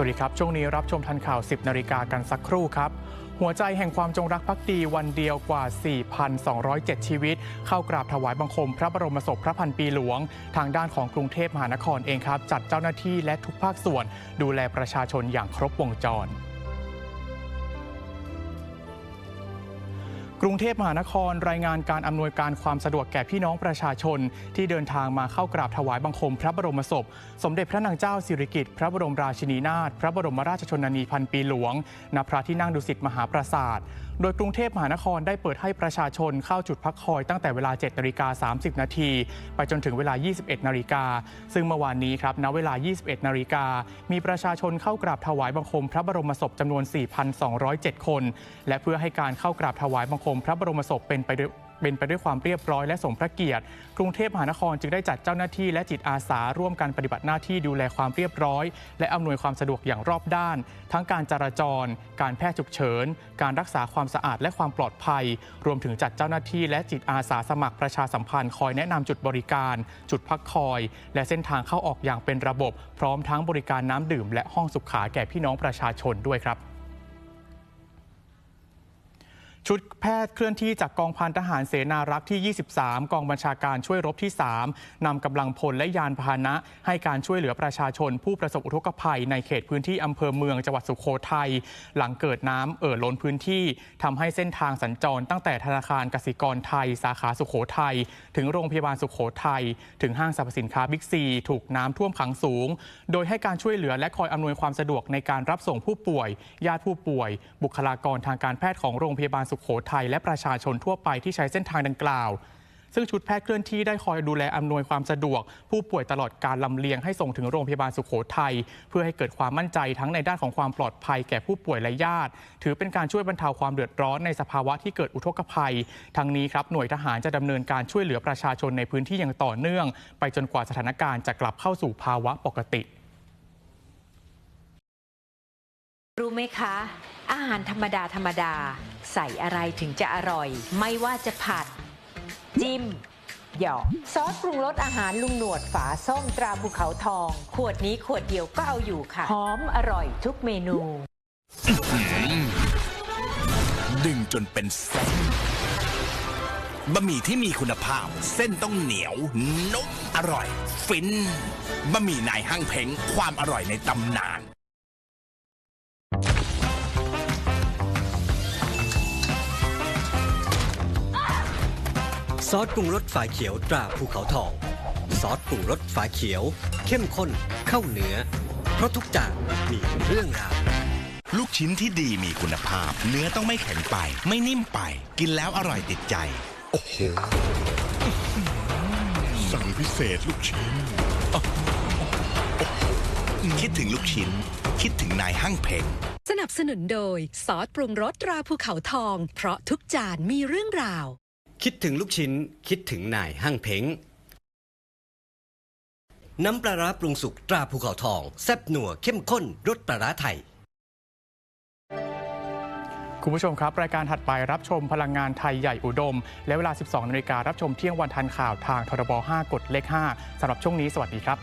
สวัสดีครับ ช่วงนี้รับชมทันข่าว 10 นาฬิกากันสักครู่ครับ หัวใจแห่งความจงรักภักดีวันเดียวกว่า 4,207 ชีวิต เข้ากราบถวายบังคมพระบรมศพพระพันปีหลวง ทางด้านของกรุงเทพมหานครเองครับ จัดเจ้าหน้าที่และทุกภาคส่วน ดูแลประชาชนอย่างครบวงจร กรุงเทพมหานครรายงานการอำนวยการความสะดวกแก่พี่น้องประชาชน ที่เดินทางมาเข้ากราบถวายบังคมพระบรมศพ สมเด็จพระนางเจ้าสิริกิติ์พระบรมราชินีนาถพระบรมราชชนนีพันปีหลวงณพระที่นั่งดุสิตมหาปราสาท โดยกรุงเทพมหานครได้เปิดให้ประชาชนเข้าจุดพักคอยตั้งแต่เวลา 7นาฬิกา30 นาทีไปจนถึงเวลา 21 นาฬิกาซึ่งเมื่อวานนี้ครับณเวลา 21 นาฬิกามีประชาชนเข้ากราบถวายบังคมพระบรมศพจำนวน 4,207 คน และเพื่อให้การเข้ากราบถวายบังคมพระบรมศพเป็นไปด้วยเป็นไปด้วยความเรียบร้อยและสมพระเกียรติ กรุงเทพมหานครจึงได้จัดเจ้าหน้าที่และจิตอาสาร่วมกันปฏิบัติหน้าที่ดูแลความเรียบร้อย และอำนวยความสะดวกอย่างรอบด้าน ทั้งการจราจร การแพทย์ฉุกเฉิน การรักษาความสะอาดและความปลอดภัย รวมถึงจัดเจ้าหน้าที่และจิตอาสาสมัครประชาสัมพันธ์คอยแนะนำจุดบริการ จุดพักคอย และเส้นทางเข้าออกอย่างเป็นระบบ พร้อมทั้งบริการน้ำดื่ม และห้องสุขาแก่พี่น้องประชาชนด้วยครับ ชุดแพทย์เคลื่อนที่จากกองพันทหารเสนารักษ์ที่ 23 กองบัญชาการช่วยรบที่ 3 นำกำลังพลและยานพาหนะ ให้การช่วยเหลือประชาชน ผู้ประสบอุทกภัยในเขตพื้นที่อำเภอเมืองจังหวัดสุโขทัยหลังเกิดน้ำเอ่อล้นพื้นที่ทำให้เส้นทางสัญจรตั้งแต่ธนาคารกสิกรไทย สาขาสุโขทัยถึงโรงพยาบาลสุโขทัยถึงห้างสรรพสินค้าบิ๊กซี ถูกน้ำท่วมขังสูง โดยให้การช่วยเหลือและคอยอำนวยความสะดวกในการรับส่งผู้ป่วย ญาติผู้ป่วย บุคลากรทางการแพทย์ของโรงพยาบาลสุโขทัยและประชาชนทั่วไปที่ใช้เส้นทางดังกล่าว ซึ่งชุดแพทย์เคลื่อนที่ได้คอยดูแลอำนวยความสะดวก ผู้ป่วยตลอดการลำเลียงให้ส่งถึงโรงพยาบาลสุโขทัยเพื่อให้เกิดความมั่นใจทั้งในด้านของความปลอดภัยแก่ผู้ป่วยและญาติ ถือเป็นการช่วยบรรเทาความเดือดร้อนในสภาวะที่เกิดอุทกภัย ทั้งนี้ครับหน่วยทหารจะดำเนินการช่วยเหลือประชาชนในพื้นที่อย่างต่อเนื่อง ไปจนกว่าสถานการณ์จะกลับเข้าสู่ภาวะปกติ ไหมคะ อาหารธรรมดาธรรมดา ใส่อะไรถึงจะอร่อย ไม่ว่าจะผัด จิ้ม หยอกซอสปรุงรสอาหารลุงหนวดฝาส้มตราภูเขาทอง ขวดนี้ขวดเดียวก็เอาอยู่ค่ะ หอมอร่อยทุกเมนู ดึงจนเป็นเส้นบะหมี่ที่มีคุณภาพ เส้นต้องเหนียวนุ่มอร่อย ฟินบะหมี่นายห้างเพ้งความอร่อยในตำนาน ซอสปรุงรสฝาเขียวตราภูเขาทอง ซอสปรุงรสฝาเขียว เข้มข้นเข้าเนื้อ เพราะทุกจานมีเรื่องราวลูกชิ้นที่ดีมีคุณภาพ เนื้อต้องไม่แข็งไป ไม่นิ่มไป กินแล้วอร่อยติดใจ โอ้โห สั่งพิเศษลูกชิ้น คิดถึงลูกชิ้น คิดถึงนายห้างเพ็งสนับสนุนโดย ซอสปรุงรสตราภูเขาทอง เพราะทุกจานมีเรื่องราว คิดถึงลูกชิ้น คิดถึงนายห้างเพ้ง น้ำปลาร้าปรุงสุกตราภูเขาทอง แซ่บหนัวเข้มข้นรสปลาร้าไทย คุณผู้ชมครับ รายการถัดไปรับชมพลังงานไทยใหญ่อุดม และเวลา 12นาฬิการับชมเที่ยงวันทันข่าวทางทรบ5กดเลข 5สำหรับช่วงนี้สวัสดีครับ